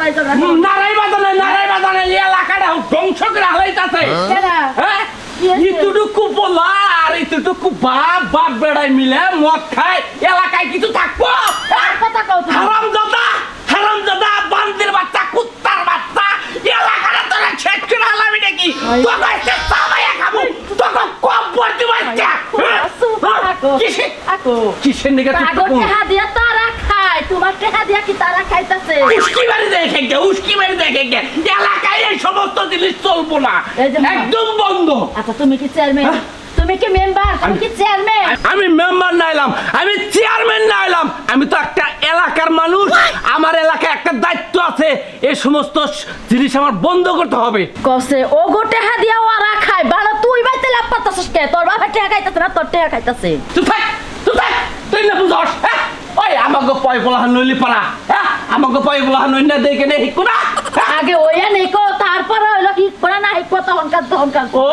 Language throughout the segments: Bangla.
নারাই বাজানে নারাই বাজানে এলাকাটা ধ্বংস করে হালাইতাছে? হ্যাঁ। কি হয়েছে? ইতুটুকু পোলা আর ইতুটুকু বাপ বাপ বেড়াই মিলে মদ খায় এলাকায় কিছু থাকব? হারাম দাদা হারাম দাদা বান্দির বাচ্চা কুত্তার বাচ্চা এলাকাটা তোরা ছেদ করে হালাবি নাকি? তোকে এসে চাবাইয়া খাব। তোকে কম পড়তে বাচ্চা থাকো। কিসের নিকে তুই পাগল টেহা দিয়া তারা খায় তোমার টেহা দিয়া কি তারা খাইতাছে? উস্কি বাড়ি দেখে গে উস্কি বাড়ি দেখে গে এলাকায় এই সমস্ত জিনিস চলবো না। এই যে মা। একদম বন্ধ। আচ্ছা তুমি কি চেয়ারম্যান? তুমি কি মেম্বার তুমি কি চেয়ারম্যান আমি মেম্বার না এলাম আমি চেয়ারম্যান না এলাম। আমি তো একটা এলাকার মানুষ। আমার এলাকায় একটা দায়িত্ব আছে। এই সমস্ত জিনিস আমার বন্ধ করতে হবে। কসে ও গোটে টেহা দিয়া ওরা খায়। বাড়া তুই বাইতে লাভ পাতাছিস কে? তোর বাবা টেহা খাইতাছে না তোর টেহা খাইতাছে। তুই থাক তুই থাক তুই না বুঝস হ্যাঁ? ওই আমাকে পয় বলা নইলি পারা হ্যাঁ? আমাকে পয় বলা নই না দেখে নে হিকু না? হ্যাঁ? আগে ওইয়া নেই কো তারপরে হইল কি করে না হিকো তখনকার তখনকার ও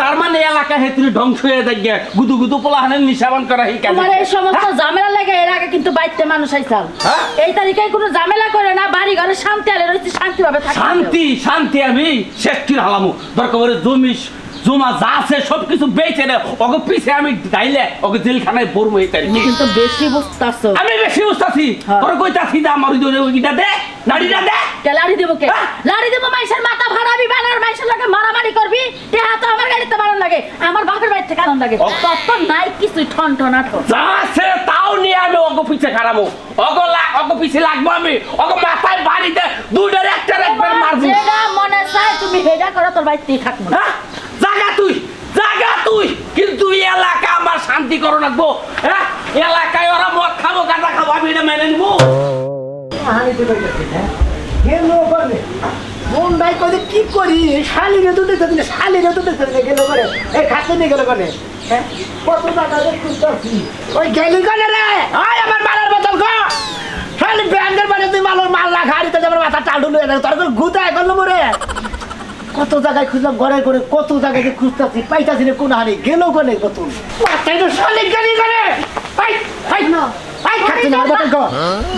তার মানে এলাকা হেতুরি ধ্বংস হয়ে থাকে গুদু গুদু পোলা হানের নিশাবান করা হিকা তোমার এই সমস্ত ঝামেলা লাগে এর আগে কিন্তু বাইতে মানুষ আইসাল হ্যাঁ? এই তারিখে কোনো ঝামেলা করে না বাড়ি ঘরে শান্তি আলে শান্তি ভাবে থাকে শান্তি শান্তি আমি শেষ করে হালামু। দরকার করে জমি জমা যা আছে সব কিছু বেচে নে। ওকে পিছে আমি ডাইলে ওকে জেলখানায় পড়ব এই তারিখে। কিন্তু বেশি বুঝতাছো। আমি বেশি বুঝতেছি। হ্যাঁ। তোর কইতাছি যে আমার ওই ওইটা দে নাড়িটা দে। কে লাড়ি দেবো কে? হ্যাঁ? লাড়ি দেবো মাইসের মাথা ভাড়াবি বানার মাইসের লাগে মারামারি করবি তো আমার গাড়িতে বানান লাগে? আমার বাপের বাড়ি থেকে আনন্দ লাগে। তত নাই কিছুই ঠন ঠন আঠো যা আছে তাও নিয়ে আমি ওকে পিছে খারাপো ওকে লা- ওকে পিছে লাগবো আমি। ওকে মাথায় বাড়িতে দুইটার একটা একবার মারবো। মনে চায় তুমি হেডা করো তোর বাড়িতেই থাকব। হ্যাঁ? তুই, কিন্তু এলাকা আমার শান্তি করো রাখব হ্যাঁ? এলাকায় ওরা মদ খাব গাঁজা খাব, আমি এটা মেনে নিবো। করে? করি আমার মালার বোতল শালি ব্যাংকের মানে তুই মাথা লুয়ে দেয় তোর গুতায় করল মরে? কত জায়গায় খুঁজলাম ঘরে করে কত জায়গায় খুঁজতেছি পাইতাছি না কোন হানি গেল করে বোতল। মাথায় তো শালি গেলি করে আই আই আই খাতে না আমার বোতল গো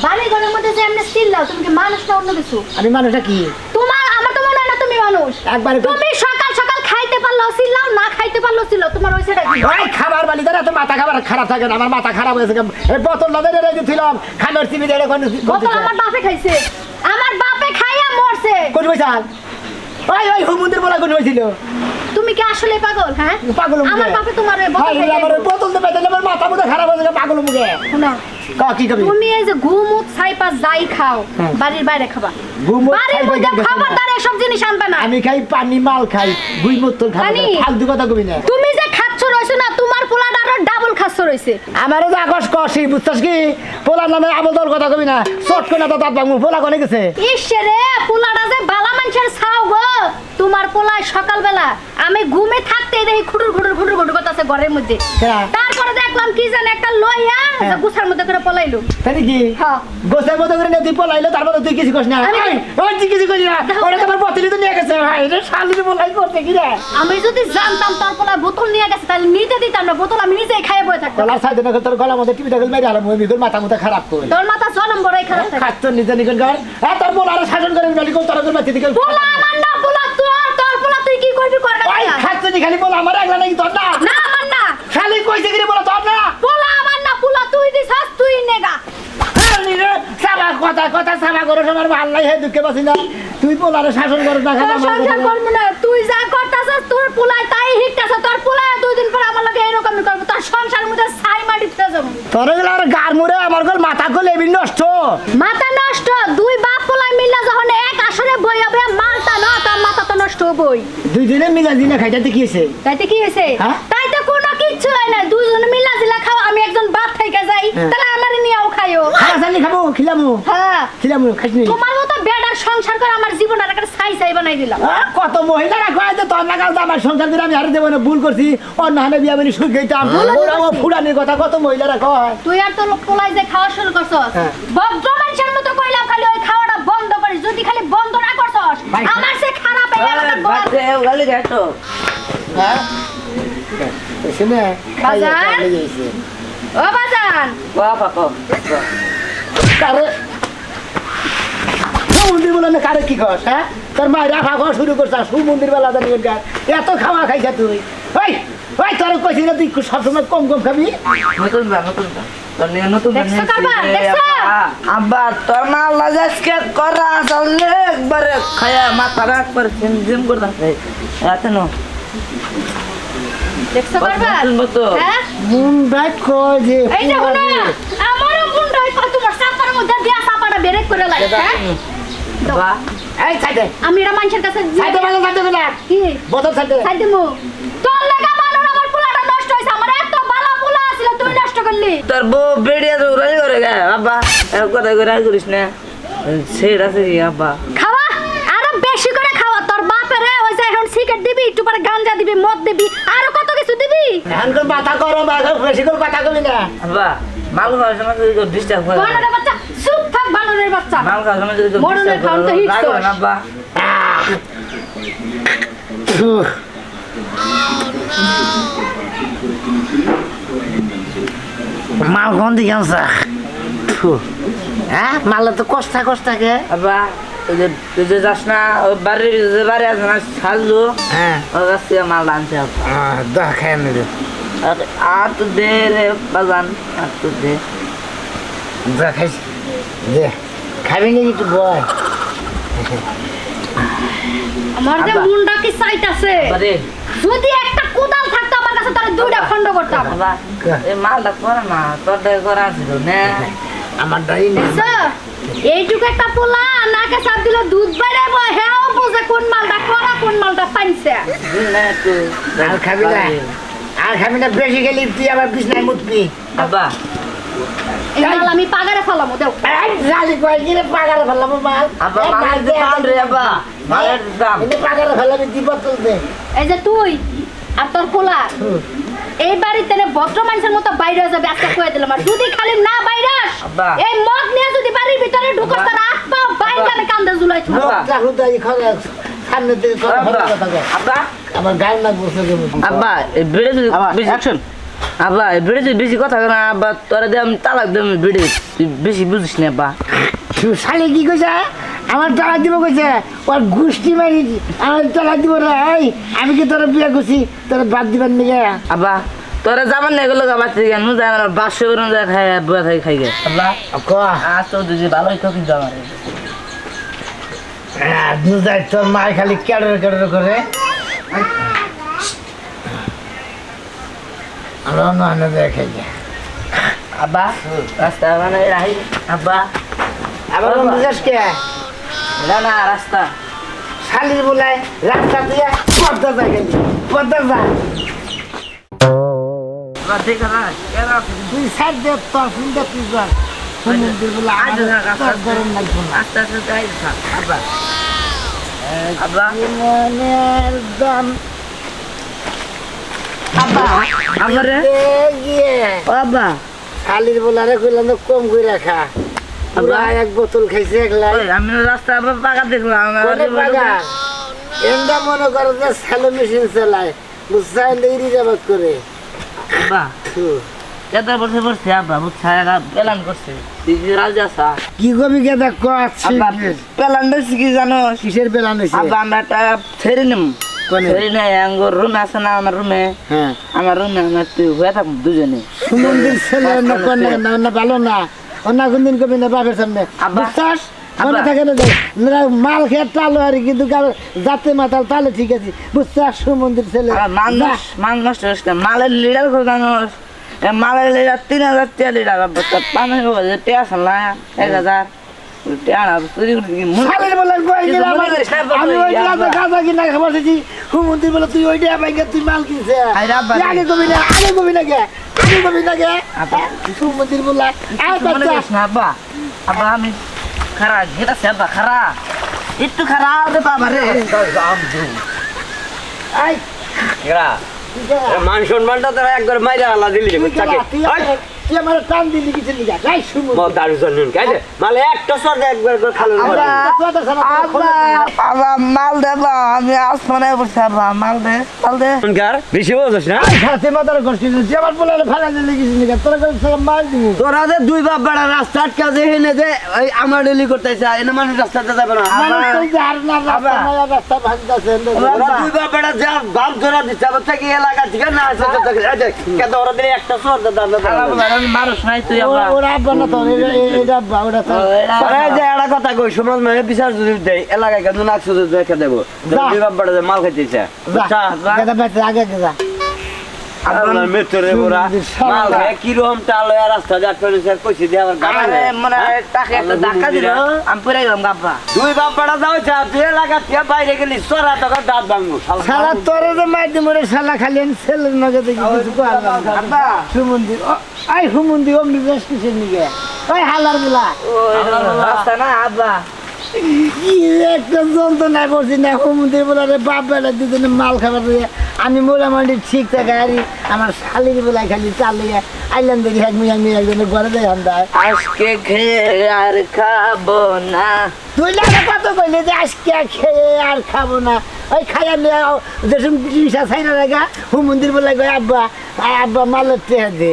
বাড়ি ঘরের মধ্যে যে এমনি চিল্লাও তুমি কি মানুষ না অন্য কিছু? আমি মানুষটা কি? তোমার আমার তো মনে হয় না তুমি মানুষ। একবারে তুমি সকাল সকাল খাইতে পারল না খাইতে পারল চিল্লাও তোমার ওই সেটা কি? ওই খাবার বালি এত মাথা খাবার খারাপ থাকে না আমার মাথা খারাপ হয়েছে এই বোতল না ধরে রেখেছিলাম। খানোর চিবি ধরে কোন বোতল আমার বাপে খাইছে। আমার বাপে খাইয়া মরছে। কোন পয়সা ওই ওই হুমুন্দির বলা হয়েছিল। তুমি কি আসলে পাগল হ্যাঁ? পাগল। আমার বাপে তোমার বোতল হাই, আমার বোতল আমার মাথা মুখে খারাপ হয়েছে পাগল মুখে। না কা কি কবি? তুমি এই যে ঘুমুত ছাইপা যাই খাও হ্যাঁ। বাড়ির বাইরে খাবা। বাড়ির মধ্যে যাই খাবা। খাবারদার এসব জিনিস আনবে না। আমি খাই পানি মাল খাই গুই তো খাই পানি? ফালতু কথা কবি না। তুমি যে খাচ্ছ রয়েছে না তোমার পোলাটা আরও ডাবল রয়েছে আমারও তো আকস কষি বুঝছস কি? পোলার নামে আবল দল কথা কবি না, চট করে না তো দাঁত ভাঙবো পোলা কনে গেছে। ইসে রে, পোলাটা যে বালা মানুষের ছাও গো। তোমার পোলায় সকালবেলা আমি ঘুমে থাকতে দেখি খুটুর খুটুর খুটুর খুটুর করতেছে ঘরের মধ্যে। হ্যাঁ। তারপরে দেখলাম কি জানে একটা লইয়া হ্যাঁ। গুছার মধ্যে করে পলাইলো। তাই কি হ্যাঁ। গোসের মতো করে তুই পলাইলো তারপরে তুই কিছু করিস না। আমি- ওই, তুই কিছু করিস না। ওরা। তোমার পতিলি তো নিয়ে গেছে। ভাই রে শালির বলাই করতে কি রে? আমি যদি জানতাম তোর পোলা বোতল নিয়ে গেছে তাহলে নিতে দিতাম না। বোতল আমি নিজেই খাইয়ে বয়ে থাকতাম। গলার সাইডে না তোর গলার মধ্যে টিভি দেখল মেরে আলাম ওই বিদুর মাথা মুথা খারাপ করে। তোর মাথা জনম বড়ই খারাপ থাকে। খাচ্ছ নিজে নিকন কর। হ্যাঁ তোর বল শাসন করে নালি কোন তোর বাচ্চা দিকে পোলা আমার না পোলা তোর তোর পোলা তুই কি করবি কর ওই খাচ্ছ নি খালি? বল আমার একলা নাকি তোর না? না আমার না। শালি কইছে কি বল তোর না? পোলা আমার না পোলা তুই দিছাস তুই নেগা নি রে, সাবা কথা কথা সাবা করো আমার ভালো নাই দুঃখে বাসি না তুই বলারে শাসন না খালি। করব না তুই যা তোর তাই তোর দুই দিন পর আমার লগে এরকমই করব তোর সংসারের মধ্যে ছাই মাটি ফেলে যাব। তোর এগুলো আর গার মুড়ে আমার গল মাথা গল এবিন নষ্ট। মাথা নষ্ট দুই বাপ পোলায় মিললে যখন এক আসরে বই হবে মালটা না তার মাথা তো নষ্ট হবই দুই মিলা দিনে খাইতে কি হয়েছে তাইতে কি হয়েছে হ্যাঁ? তাইতে কোনো কিচ্ছু হয় না দুইজনে মিলা দিলা খাও আমি একজন বাপ থেকে যাই হ্যাঁ। তাহলে আমার নিয়েও খাইও। খালা চালি খাব খিলামু। হ্যাঁ। খিলামু খাইনি তোমার মতো বেডার সংসার করে আমার জীবন আর একটা ছাই ছাই বানাই দিলাম। কত মহিলারা কয় যে তোর নাগাল তো আমার সংসার করে আমি হারিয়ে দেবো না ভুল করছি। অন্য হানে বিয়া বলি ওরা ও ফুরানির কথা কত মহিলারা কয় তুই আর তোর পোলাই যে খাওয়া শুরু করছস হ্যাঁ। ভদ্র মানুষের মতো কইলাম খালি ওই খাওয়াটা বন্ধ করিস যদি খালি বন্ধ না করছস সে কারে বলে কি কস হ্যাঁ তোর মায়ের খাওয়া শুরু করছ সুমন্দির বেলা জানি এত খাওয়া খাইছা তুই ওই ওই তোর কইছি সবসময় কম কম খাবি নতুন বা নতুন বা আব্বা। তোর মা লাজাসকে করা চললে একবারে খায়া মাথা একবার জিম জিম করতেছে নো দেখছ বস, কারবার নতুন করলি তোর বউ বেড়িয়া তো উড়াই করে গে। আব্বা এরকম কথা করে আর করিস না। সেট আছে আব্বা। খাওয়া? আরও বেশি করে খাওয়া। তোর বাপের ওই যে এখন সিগারেট দিবি একটু পরে গাঞ্জা দিবি মদ দিবি আরও কত কিছু দিবি? এখন কোন কথা করো বা বেশি করে কথা কবি না। আব্বা মাল খাওয়ার সময় যদি ডিস্টার্ব করে। বানরের বাচ্চা চুপ থাক বানরের বাচ্চা। মাল খাওয়ার সময় যদি ডিস্টার্ব খাওয়ান তো হিট কর। না আব্বা। মাল কোন দিকে আনছা? হ্যাঁ মালে তো কষ্টা কষ্টাকে। আব্বা তুই যে তুই যে যাস না ওই বাড়ির যে বাড়ি আছে না সাজু হ্যাঁ ওর কাছ থেকে মাল আনছে দা খাই আর তো দে রে বাজান আর তো দে। দা খাইছি দে। খাবি নাকি একটু বয় আমার যে মুন্ডা কি সাইট আছে যদি একটা কোদাল থাকতো কাছে তাহলে দুইটা খণ্ড করতাম মালটা করে না তোর ডে করা ছিল না। আমার নেই। দেখছ? এইটুকু একটা পোলা নাকে চাপ দিল দুধ বেড়াইব হেও বুঝে কোন মালটা করা কোন মালটা পাইছে দিন না আর খাবি না আর খাবি না বেশি গেলি তুই আবার বিছনায় মুতবি। মাল আমি পাগারে ফেলাম দেও। এই জালি কয় কিরে পাগারে মাল? দে, দাম রে আব্বা মালের দাম। পাগারে ফেলাবি দিব তুলতে। এই যে তুই আর তোর পোলা এই বাড়িতে নে ভদ্র মানুষের মতো বাইরে হয়ে যাবে আজকে কয়ে দিলাম। আর যদি খালি না বাইরাস আব্বা। এই মদ নিয়ে যদি বাড়ির ভিতরে ঢুকস তার হাত পা বাইরে আমি কান্দে জুলাই সামনে কথা আব্বা। আমার গায়ে না বসে আব্বা এই বেড়ে যদি বেশি অ্যাকশন আব্বা এই বেড়ে যদি বেশি কথা না আব্বা তোরা দিয়ে আমি তালাক দেব বেড়ে তুই বেশি বুঝিস না আব্বা। শালি কি কইছে আমার তালাক দিব কইছে ওর গুষ্টি মারি আমার তালাক দিব রে এই আমি কি তোর বিয়ে করছি? তোর বাদ দিবেন নাকি? আব্বা তোরা যাবার না এগুলো গাবার থেকে নু যায় বাসে করে যায় খাই বুয়া থাকি খাই গে। ক? আজ তো দুজি ভালোই তো কিন্তু আমার। যাই তোর মায় খালি কেডর কেডর করে। অন্য অন্য দেখে আব্বা রাস্তা মানে রাহি আব্বা। আবার কে? না না রাস্তা। শালির বলায় রাস্তা দিয়ে পদ্মা যা গেলি পদ্মা যা আব্বা দেখা না কেন তুই সাইড দে তোর ফোন তুই যা। সমুদ্রের বলে আজ না রাস্তা তোর গরম লাগবে আস্তে আস্তে যাই আব্বা। আব্বা দাম। আব্বা আব্বা। রে। গিয়ে ও আব্বা। শালির বলারে কইলাম কম করে রাখা পুরা এক বোতল খাইছে একলা ওই আমি রাস্তা আবার পাকা দেখলাম আমার কোনে পাগা মনে করো যে স্যালো মেশিন চালায় বুঝছেন দেরি করে। আব্বা হুম। কেতা বসে আব্বা বুঝছা প্ল্যান করছে। রাজা সা কি কবি কে দেখ আব্বা প্ল্যান দিচ্ছে কি জানো? কিসের বেলা নিছে আব্বা আমরা একটা ছেড়ে নিম। কোনে? ছেড়ে নেই আঙ্গুর রুমে আছে না আমার রুমে হ্যাঁ। আমার রুমে আমরা তুই হয়ে থাকব দুজনে। সুমন্দির ছেলে না ভালো না। অন্য কোনদিন কবি না বাপের সামনে। বিশ্বাস? মনে। থাকে না যে মাল খেয়ে টালো আর কিন্তু যাতে মাতাল তাহলে ঠিক আছে। বুঝছাস সুমন্দির ছেলে। মান মান হচ্ছে না। মালের লিডার করে এ মালের লিডার তিন হাজার টিয়া লিডার তোর পানি টিয়া না এক হাজার। কিনা তুই ওইটা তুই মাল কিনছে? আগে কবি না আগে কবি না না। সুমন্দির বলে? না আব্বা। আব্বা আমি খারা ঘেটা আব্বা খারা। একটু খারা দে বাবা রে আয় এরা মান সম্মানটা তোরা একবার মাইরা আলা দিলি চাকে তুই আমার টান দিলি কিছু নিগা যাই শুমু দারু জানুন মালে একটা সর একবার করে খালো মাল দে বা আমি আসমানে বসে মাল দে মাল দে। গার বেশি বোঝাস না? সাথে মাতার করছিস তুই আমার বলে ফেলা দিলি কিছু নিগা তোরা করে সব মার দিবি। তোরা যে দুই বাপ বেড়া রাস্তা আটকা যে হেনে যে ওই আমার ডেলি করতেছে এনে মানুষ রাস্তাতে যাবে না। মানুষ তো যার না রাস্তা রাস্তা ভাঙতাছে দুই বাপ বেড়া যা বাপ ধরা দিচ্ছে আবার থেকে এলাকা থেকে না আসে তো ওরা দিলে একটা সর দে দাদা মানুষ নাই তুই ওরা আব্বা না তো এটা আব্বা তো আরে যে একটা কথা কই সমাজ মানে বিচার যদি দেয় এলাকায় কেন নাক দেখে দেবো? দুই বাপ মাল খাইতেছে। যা আগে গেদা আপনার মাল খায় কীরকম টাল রাস্তা যা চলেছে কইছি দিয়ে আবার গাড়ি আরে নেয়। মানে তাকে একটা ধাক্কা দিল আমি পড়ে গেলাম আব্বা দুই বাপ বেড়া যাও চা তুই এলাকা থেকে বাইরে গেলি সরা টাকা দাঁত ভাঙবো শালা। তোরে যে মার দিমু রে শালা খালি আমি ছেলের নগে দেখি কিছু কর আব্বা সুমন্দি আই হুমন্দি অমনি বেশ কিছু নিগে ওই হালারগুলা রাস্তা না আব্বা। কি একটা যন্ত্রণায় পড়ছি না হুমন্দির বলে বাপ বেলা দুজনে মাল খাবার দিয়ে আমি মোটামুটি ঠিক থাকে আর আমার শালির বেলায় খালি চালিয়ে আইলাম দেখি এক মিয়া মিয়া একজনের ঘরে দেয় আমরা। আজকে খেয়ে আর খাব না। তুই লাগে কত কইলে যে আজকে খেয়ে আর খাব না। ওই খাইয়া নিয়ে যেসব পিসা চাই না লাগা হুমন্দির বলে কয় আব্বা আব্বা মালের টেয়া দে।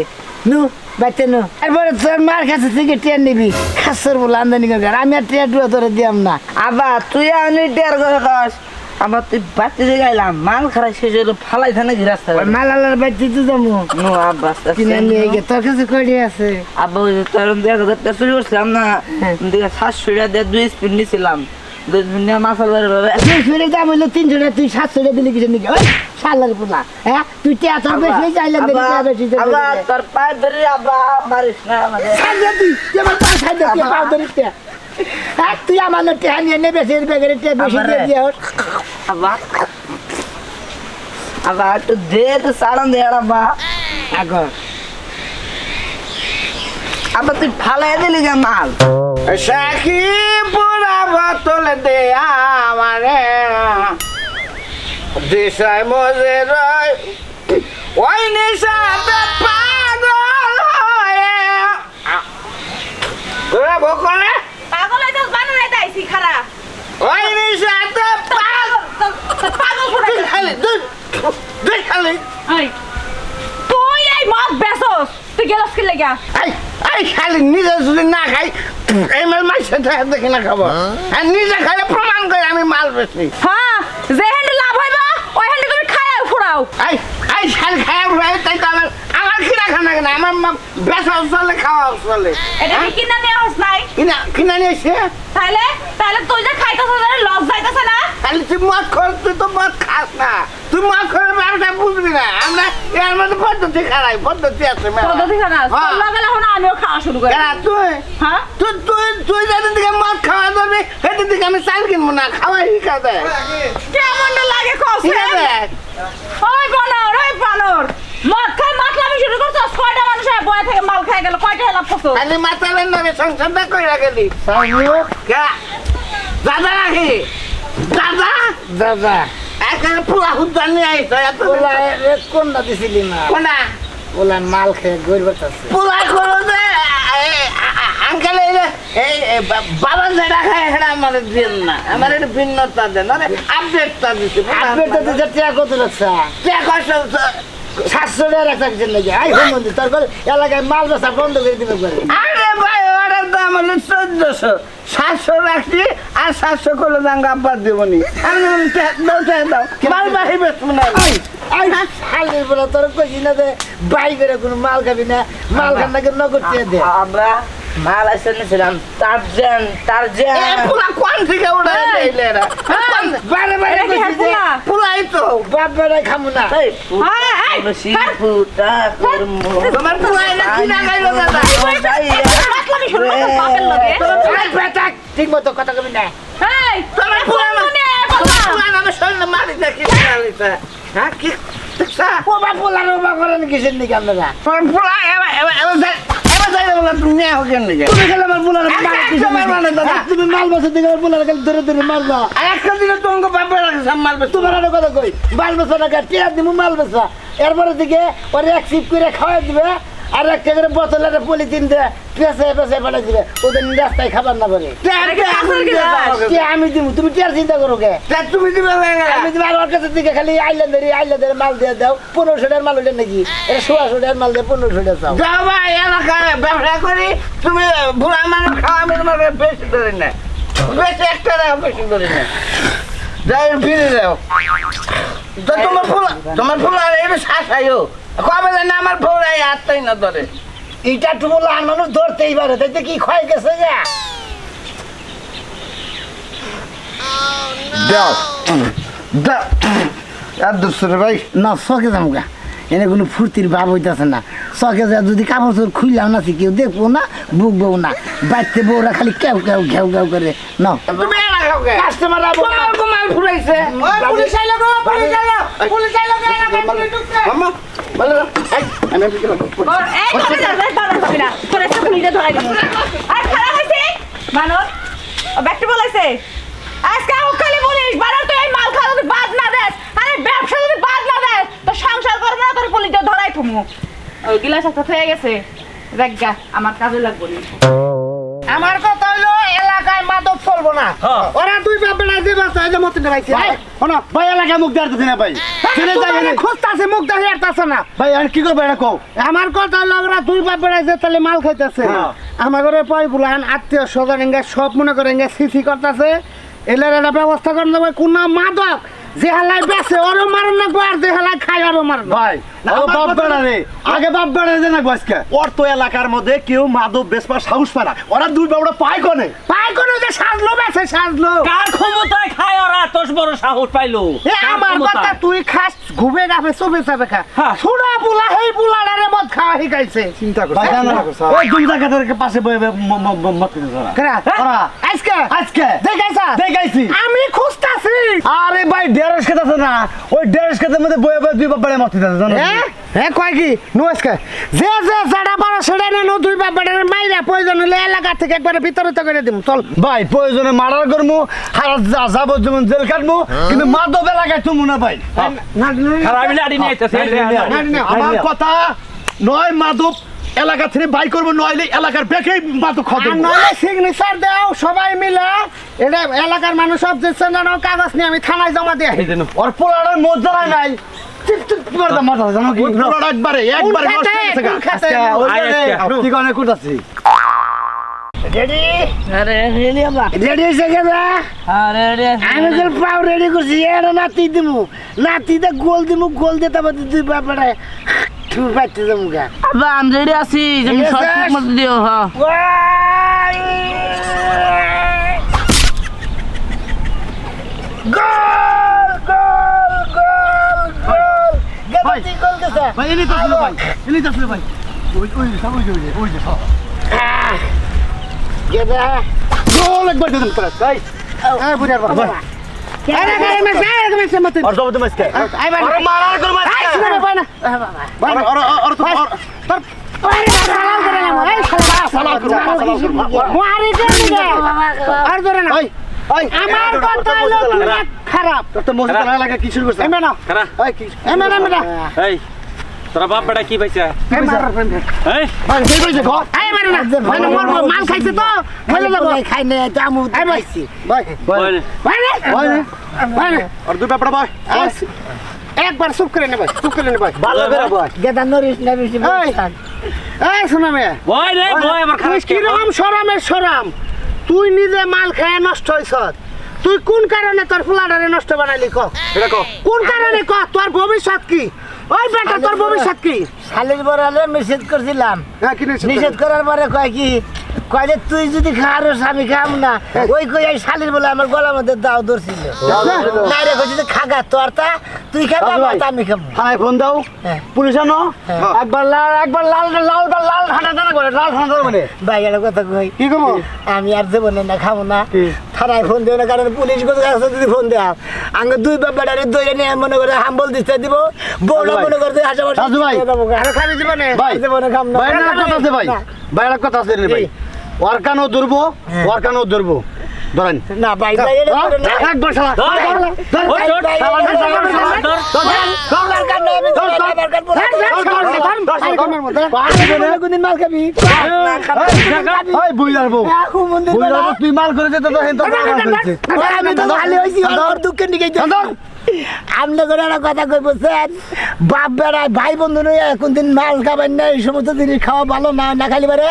নু বাইতে নু। এরপরে তোর মার কাছে থেকে টেয়া নিবি। খাসর বলে আমদানি করে আমি আর টেয়া টুয়া তোরে দিয়াম না। আব্বা তুই আমি টের করে খাস। আবার তুই দিয়ে গাইলাম মাল খারাপ শেষ হলো ফালাই থানে কি রাস্তা ওই মালালার বাইতে তো যাব। নো কিনে নিয়ে তোর কাছে কয়টি আছে। আব্বা ওই তোর হাজার টাকা চুরি করছিলাম না দিকে সাতশো টাকা দিয়ে দুই স্পিন নিয়েছিলাম দুই স্পিন নিয়ে মাসাল বের হবে তুই ফিরে দাম তিনশো টাকা তুই সাতশো টাকা দিলি কিছু নাকি ওই শালার পোলা হ্যাঁ? তুই টেয়া তোর বেশি চাইলাম দেখি আব্বা বেশি আব্বা তোর পায়ে ধরে আব্বা মারিস না আমাদের। তুই তুই আমার পা সাজা তুই ধরে টেয়া হ্যাঁ তুই আমার টেয়া নিয়ে নেবে সে বেগের বেশি দিয়ে দিয়ে হোক আব্বা আব্বা একটু দে তো সাড়ন দে আব্বা এখন আব্বা তুই ফালাই দিলি যে মাল। সাকি পুরা বোতল দে আমারে। দিশায় মজে রয় ওই নিশাতে পাগল হয়ে। বকলে? পাগল হইতে আইছি খারা ওই নিশাতে পাগল পাগল তুই খালি খালি এই তুই এই মদ বেচস তুই গেলস কি লাগা? খালি নিজে যদি না খাই এই মাল মাইসে দেখে না খাব। আর নিজে খাইলে প্রমাণ করে আমি মাল বেশি হ্যাঁ যে হ্যান্ডে লাভ হইবা ওই হ্যান্ডে তুমি খায়া ফুরাও। এই শাল খায় উড়াই তাই তো আমার কেনা আমার মা বেসা চলে খাওয়া চলে এটা কি কিনা নেওয়া হস নাই? কিনা কিনা নিয়েছে তাহলে তাহলে তুই যে খাইতেছ লস যাইতেছে না? তাহলে তুই মদ খর তুই তো মদ খাস না। তুই মদ খরে ব্যাপারটা বুঝবি না। আমরা এর মধ্যে পদ্ধতি খারাই পদ্ধতি আছে। পদ্ধতি খানা হ্যাঁ। লগে এখন আমিও খাওয়া শুরু করি কেনা তুই হ্যাঁ তুই তুই তুই যেদিন থেকে মদ খাওয়া যাবে সেদিন থেকে আমি চাল কিনবো না খাওয়াই শিখা দেয় কেমন লাগে দেয় ওই বানর ওই বানর মদ খাই মাতলামি শুরু করছস কয়টা মানুষ আয় বয়া থেকে মাল হেলাপ করছস খালি মাতালের নামে সংসারটা কইরা গেলি। কে? দাদা নাকি? দাদা? দাদা। এখানে পুরা হুদ্দার নিয়ে আইস কোনটা দিছিলি না? কোনটা ওলা মাল খেয়ে গরিব পোলা করো যে আঙ্কেল এই বাবা যেটা খায় সেটা আমার দিন না। আমার একটু ভিন্নতা দেন আপডেটটা দিছি আপডেটটা দিতে টিয়া কত লাগছে? টিয়া কষ্ট সাতশো টাকা রাখা কিছু নাকি? আই হোমন্দি তারপর এলাকায় মাল বেচা বন্ধ করে দিবে করে। আরে ভাই ওটার দাম হলো চোদ্দশো। সাতশো রাখছি আর সাতশো করলে দাঙ্গা আব্বার দেবনি। আমি বললাম, "তে- দাও দাও। মাল বাহি বেচবো না আই শালির বলে তোর কইছি না যে বাই করে কোনো মাল খাবি না মাল খান নাকি নগদ দিয়ে দে। আমরা মাল এসে নিয়েছিলাম টার্জেন টার্জেন পুরা কোন থেকে উড়ে এলে এরা? বারে বারে পুরা? পুরাই তো বাপ খামু না। এই হ্যাঁ, এই, তোমার পুরাই না কি না গাইলো দাদা? ঠিক মতো কথা কবি না। এই তোমার পুরানো কোনে কথা। পুরানো আমার শরীরে মারি দেখি হ্যাঁ কি ও বাপ পুরানো বাপ করেন কিসের নিকে আপনারা? তোমার এবার এবার এবার বেসা এরপরে দিকে ওরে এক সিপ করে খাওয়াই দিবে। আর একটা করে বোতলের পলিথিন দিয়ে পেঁচে পেঁচে পাঠাই দিবে। ওদের রাস্তায় খাবার না পারে আমি দিব তুমি কি চিন্তা করো কে তুমি দিবে আমি তুমি আর কাছে দিকে খালি আইল্যান্ডের আইল্যান্ডের মাল দিয়ে দাও। পনেরোশো টাকার মাল ওটা নাকি। এটা টাকার মাল দিয়ে পনেরোশো টাকা চাও। যাও ভাই এলাকায় ব্যবসা করি। তুমি বুড়া মানুষ খাওয়া আমি তোমার বেশি ধরি না। বেশি একটা টাকা বেশি ধরি না। যাই ফিরে যাও। তোমার ফুল তোমার ফুল আর একটু শাসাইও কবে না আমার ভোরাই হাতটাই না ধরে? এইটা টুমুল আর মানুষ ধরতেই পারে তাইতে কি ক্ষয় গেছে যা দাও। দাও। আর দুসরে ভাই না শখে যামগা এনে কোনো ফুর্তির ভাব হইতাছে না। শখে যা যদি কাপড় চোর খুললাম না কেউ দেখব না বুকবো না। বাড়িতে বউরা খালি কেউ কেউ ঘেউ ঘেউ করে। না মাল আজকে বলিস তুই খাওয়া বাদ না দেস। আরে ব্যবসা তো সংসার করবে না তোর পুলিশে ধরাই থুমু। ওই গিলাস একটা হয়ে গেছে। জায়গা আমার কাজে লাগবে না। আমার কথা হইল এলাকায় মাদক চলবো না। হ্যাঁ। ওরা দুই বাপে না যে বাচ্চা এই যে মতন রাইছে শোনো ভাই এলাকায় মুখ দাঁড়াতেছি না ভাই। ছেলে যাই এনে। খুঁজতাছে মুখ দেখে আসতেছে না। ভাই আর কি করবে এটা কও? আমার কথা হলো আমরা দুই বাপে রাইছে তাহলে মাল খাইতেছে। হ্যাঁ। আমার ঘরে পয় বুলান আত্মীয় স্বজন এঙ্গা সব মনে করে সিসি করতেছে। এলার একটা ব্যবস্থা করে দেবে কোন মাদক। যে হালাই বেছে ওরও মারেন না আর যে হালাই খাই ওরও মারেন ভাই আগে বাপ বেড়া যে না আজকে। ওর তো এলাকার মধ্যে কেউ মাদক বেসপার সাহস পায় না। ওরা দুই বাবুরা পায় কনে? পাই কোনো যে সাজলো বেছে সাজলো। কার ক্ষমতায় খায় ওরা? এত বড় সাহস পাইলো। এ আমার কথা তুই খাস ঘুমে গাফে চবে চাবে খা। হ্যাঁ। সুরা বুলা হেই বুলাডারে মদ খাওয়া শিখাইছে। চিন্তা করছ ওই দুই জায়গাটার পাশে বয়ে করে। আজকে? আজকে। দেখাইছা? দেখাইছি। আমি খুঁজতাছি। আরে ভাই দেড়শ খেতে না? ওই দেড়শ খেতের মধ্যে বয়ে বয়ে দুই বাপ বেড়ে মত জানো? হ্যাঁ? হ্যাঁ কয় কি? নমস্কার। যে যে সেটা পারো সেটা নেন দুই বাপ বেটারে মাইরা প্রয়োজন হলে এলাকা থেকে একবারে বিতরিত করে দিম। চল। ভাই প্রয়োজনে মারার করব হারা যা- যাব যেমন জেল কাটবো কিন্তু মাদক এলাকায় তুমি না ভাই। আমি লাড়ি নিয়ে আইতাছি, এই যে, এই যে। আমার কথা নয় মাদক এলাকা থেকে বাই করব নইলে এলাকার বেঁকে মাদক আর দেবো। নইলে সিগনেচার দাও সবাই মিলে। এটা এলাকার মানুষ সব দিচ্ছে জানো কাগজ নিয়ে আমি থানায় জমা দিয়ে। ওর পোলারের মোজ নাই। হয়ে নাতিতে গোল দিমু গোল দিতে পারছি দুই বাপড়ে ঠুর পাইতে দেবো গা। আব্বা আমি রেডি আছি তুমি Yes, সব sir. ঠিক মতো দিও হ্যাঁ গোল গোল গোল গোল ভাই। ভাই এনে তো ছিল ভাই এনে তো ছিল ভাই। ওই ওই যে, ওই যে, ওই যে, সব। গেছে গোল একবার দেন প্রায় ভাই। এই বুঝার বাবা আরে আরে মেসে আরে মেসে মত আর সব তুমি আজকে আই বাবা আর মারার করব আই শুনে বাবা। না আর আর আর তো আর। করে। মারি আর ওই ওই আমার কথা হলো খারাপ। তোর তো মসজিদ লাগা লাগা কি শুরু করছ? এমে না খারাপ। ওই কি? এমে না এমে না এই তোরা বাপ বেটা কি পাইছে? এই মার এই ভাই সেই ভাই দেখো আই মারে না। মানে মোর মাল খাইছে তো। ফেলে দেবো খাই না তো আমু খাইছি। ভাই। ভাই বল। মানে ভাই মানে আর দুই পেপড়া ভাই একবার চুপ করে নে ভাই। চুপ করে নে ভাই। ভালো করে ভাই গেদা নরিস না বেশি এই এই শোনা মে বয় রে বয় আমার কীরকম সরামের সরাম? তুই নিজে মাল খেয়ে নষ্ট হইছ তুই কোন কারণে তোর ফুলাডারে নষ্ট বানাইলি ক? কোন কারণে ক? তোর ভবিষ্যৎ কি? ওই বেটা তোর ভবিষ্যৎ কি? শালির বরালে নিষেধ করছিলাম। হ্যাঁ নিষেধ করার পরে কয় কি কয় যে তুই যদি খাওয়ার আমি খাম না। ওই কই এই শালির বলে আমার গলার মধ্যে দাও ধরছিল। না রে কইছি যে খাগা তোর তা তুই খাবি। আমার তা আমি খাব। থানায় ফোন দাও। হ্যাঁ। পুলিশ আনো। একবার লাল একবার লাল লাল লাল হাঁটা টানা করে লাল হাঁটা করে ভাই একটা কথা কই? কি কমো আমি আর দেবো না খাব না? থানায় ফোন দেবো না কারণ পুলিশ কাছে যদি ফোন দেওয়া আগে দুই ব্যাপারে দইরে নিয়ে মনে করে হাম্বল দিতে দিব। বউটা। মনে হাসাবাসি দাদু ভাই। আরে খাবি জীবনে ভাই দেবো না। খাম না ভাই না কথা আছে ভাই। ভাই কথা আছে রে ভাই। ওয়ারকানো ধরবো ওয়ারকানো ধরবো ধরেন না ভাই একবার শালা তুই মাল করেছে তো আপনি করে একটা কথা কই বলছেন বাপ বেড়ায় ভাই বন্ধু নয় কোনদিন মাল খাবেন না, এই সমস্ত জিনিস খাওয়া ভালো না না খালি পারে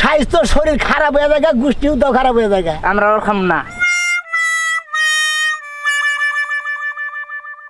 স্বাস্থ্য শরীর খারাপ হয়ে যায় গোষ্ঠীও তো খারাপ হয়ে যায় আমরা ওরকম না।